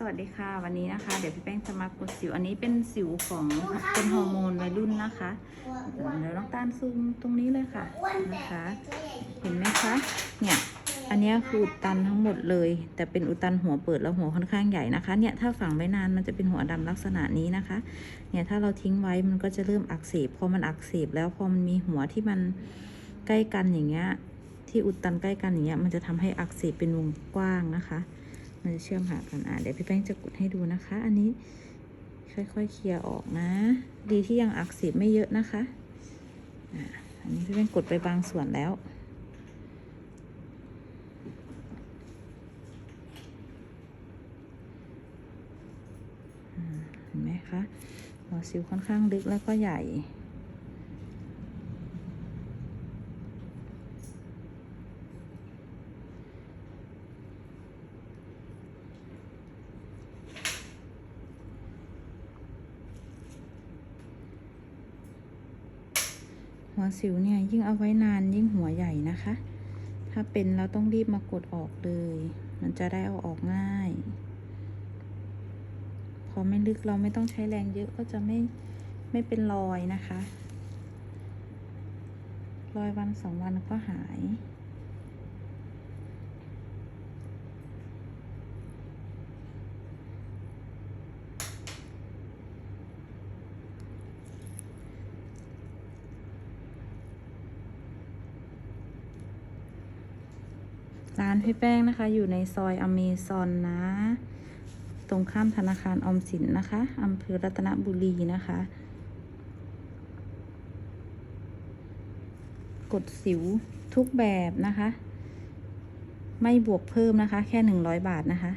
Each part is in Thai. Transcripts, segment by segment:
สวัสดีค่ะ วันนี้นะคะ เดี๋ยวพี่แป้งจะมากดสิว อันนี้เป็นสิวของเป็นฮอร์โมนวัยรุ่นนะคะเดี๋ยวน้องตาลซูมตรงนี้เลยค่ะนะคะ เห็นไหมคะเนี่ยอันนี้คืออุดตันทั้งหมดเลย แต่เป็นอุดตันหัวเปิดแล้วหัวค่อนข้างใหญ่นะคะเนี่ยถ้าฝังไว้นานมันจะเป็นหัวดำลักษณะนี้นะคะเนี่ยถ้าเราทิ้งไว้มันก็จะเริ่มอักเสบพอมันอักเสบแล้วพอมันมีหัวที่มันใกล้กันอย่างเงี้ยที่อุดตันใกล้กันอย่างเงี้ยมันจะทำให้อักเสบเป็นวงกว้างนะคะ มันจะเชื่อมหากันอะเดี๋ยวพี่แป้งจะกดให้ดูนะคะ อันนี้ค่อยๆเคลียร์ออกนะ ดีที่ยังอักเสบไม่เยอะนะคะอะอันนี้พี่แป้งกดไปบางส่วนแล้วเห็นไหมคะหัวซิวค่อนข้างลึกแล้วก็ใหญ่ หัวสิวเนี่ยยิ่งเอาไว้นานยิ่งหัวใหญ่นะคะ ถ้าเป็นเราต้องรีบมากดออกเลย มันจะได้เอาออกง่าย พอไม่ลึกเราไม่ต้องใช้แรงเยอะก็จะไม่ไม่เป็นรอยนะคะ รอยวันสองวันก็หาย ร้านพี่แป้งนะคะ อยู่ในซอยอเมซอนนะ ตรงข้ามธนาคารออมสินนะคะอำเภอรัตนบุรีนะคะ กดสิวทุกแบบนะคะ ไม่บวกเพิ่มนะคะ แค่หนึ่งร้อยบาทนะคะ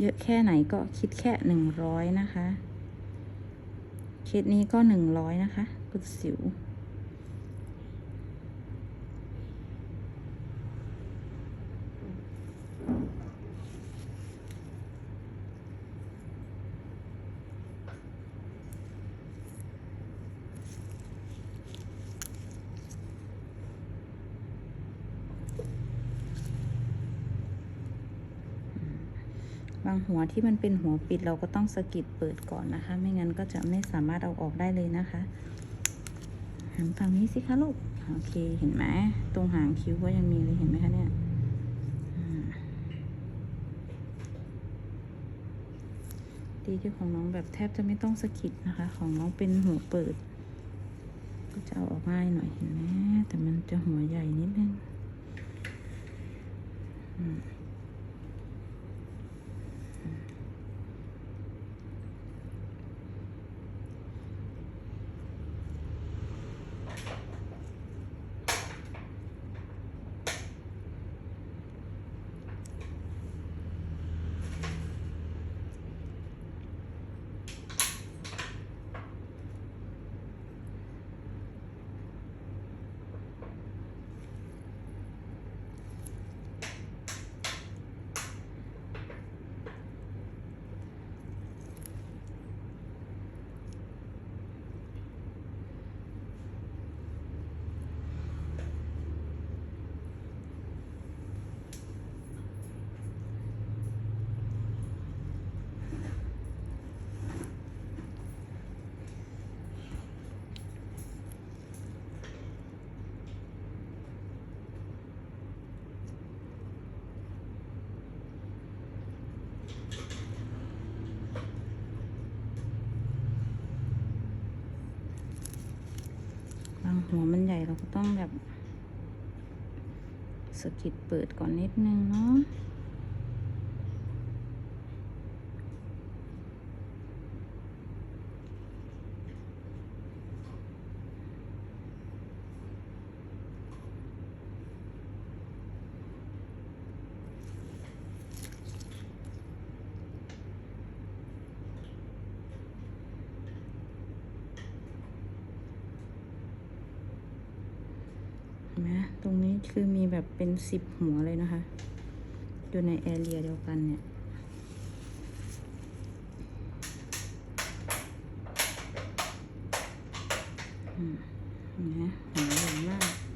เยอะแค่ไหนก็คิดแค่หนึ่งร้อยนะคะ เคสนี้ก็หนึ่งร้อยนะคะกดสิว บางหัวที่มันเป็นหัวปิดเราก็ต้องสะกิดเปิดก่อนนะคะ ไม่งั้นก็จะไม่สามารถเอาออกได้เลยนะคะหันฝั่งนี้สิคะลูกโอเคเห็นไหมตรงหางคิ้วก็ยังมีเลยเห็นไหมคะเนี่ยดีที่ของน้องแบบแทบจะไม่ต้องสะกิดนะคะ ของน้องเป็นหัวเปิด ก็จะเอาออกง่ายหน่อยเห็นไหมแต่มันจะหัวใหญ่นิดนึงอืม ต้องแบบสกิดเปิดก่อนนิดนึงเนาะ นไหมไหมตรงนี้คือมีแบบเป็นสิบหัวเลยนะคะ อยู่ในแอเรียเดียวกันเนี่ย อืมเห็นไหมหัวใหญ่มาก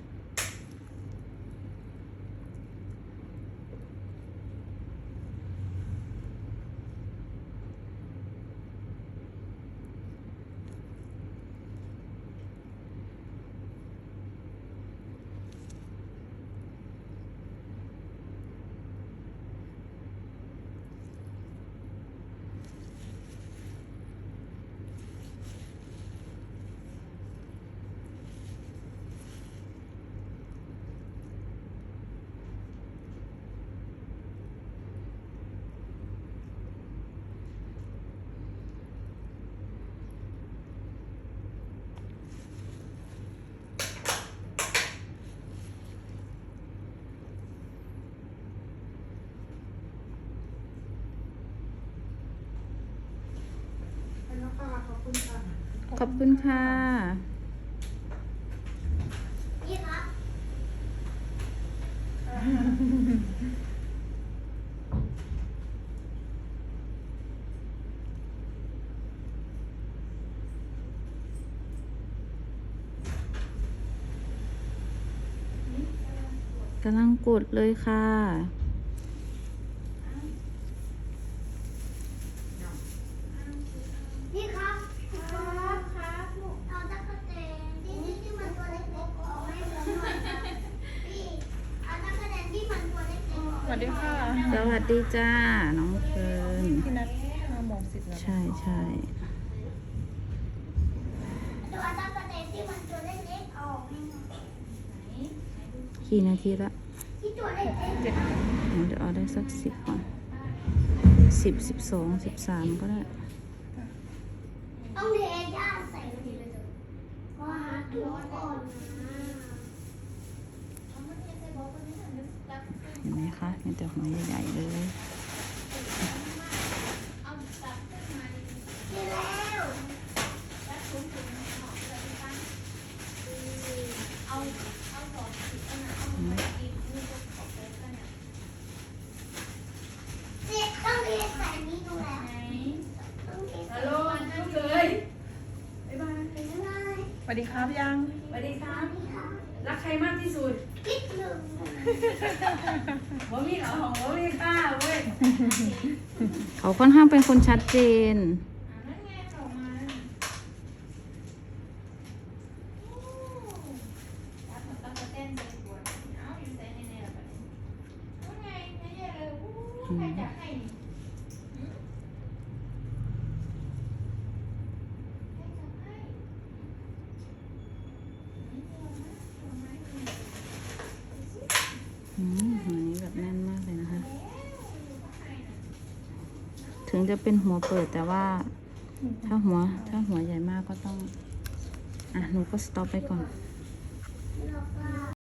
ขอบคุณค่ะ นี่ครับกำลังกดเลยค่ะ นี่ครับครับครับลูกเอาตะกั่วแตนที่ที่ที่มันตัวเล็กๆออกให้ผมหน่อยครับพี่เอาตะกั่วแตนที่มันตัวเล็กๆออก สวัส ดีค่ะสวัสดีจ้า น้องเฟิร์นพี่นัทห้าโมงสิบนาทีใช่ใช่ตัวตะกั่วแตนที่มันตัวเล็กๆออกให้หน่อยกี่นาทีละที่ตัวเล็กเจ็ดเดี๋ยวเอาได้สักสิบก่อนสิบสิบสองสิบสามก็ได้ๆต้องเทย่าใส่ลงไปเลยก็หาตัวก่อนนะ เห็นไหมคะมีแต่หัวใหญ่ๆเลยเอาว เด็กต้องเทใส่นี่ดูแล้วต้องเทใส่ ฮัลโหลจุ๊บเลย บ๊ายบาย ไม่ได้ ส วัสดีครับยังสวัสดีครับนี่ค่ะรักใครมากที่สุดคิดหนึ่งหัวมีเหรอของหัวมีค่าเว้ยเขาค่อนข้างเป็นคนชัดเจนอะนั่นไงออกมาแล้วผมต้องมาเต้นในสวนเอาอยู่ใส่ในเนี่ยแบบนี้ว่าไงไม่แย่เลยอู้ใครจะให้นี่หืมใครจะให้นี่ตัวนะตัวไม้นี่ อืม หัวนี้แบบแน่นมากเลยนะคะ ถึงจะเป็นหัวเปิดแต่ว่า ถ้าหัว ถ้าหัวใหญ่มากก็ต้อง อะ หนูก็สต็อปไปก่อน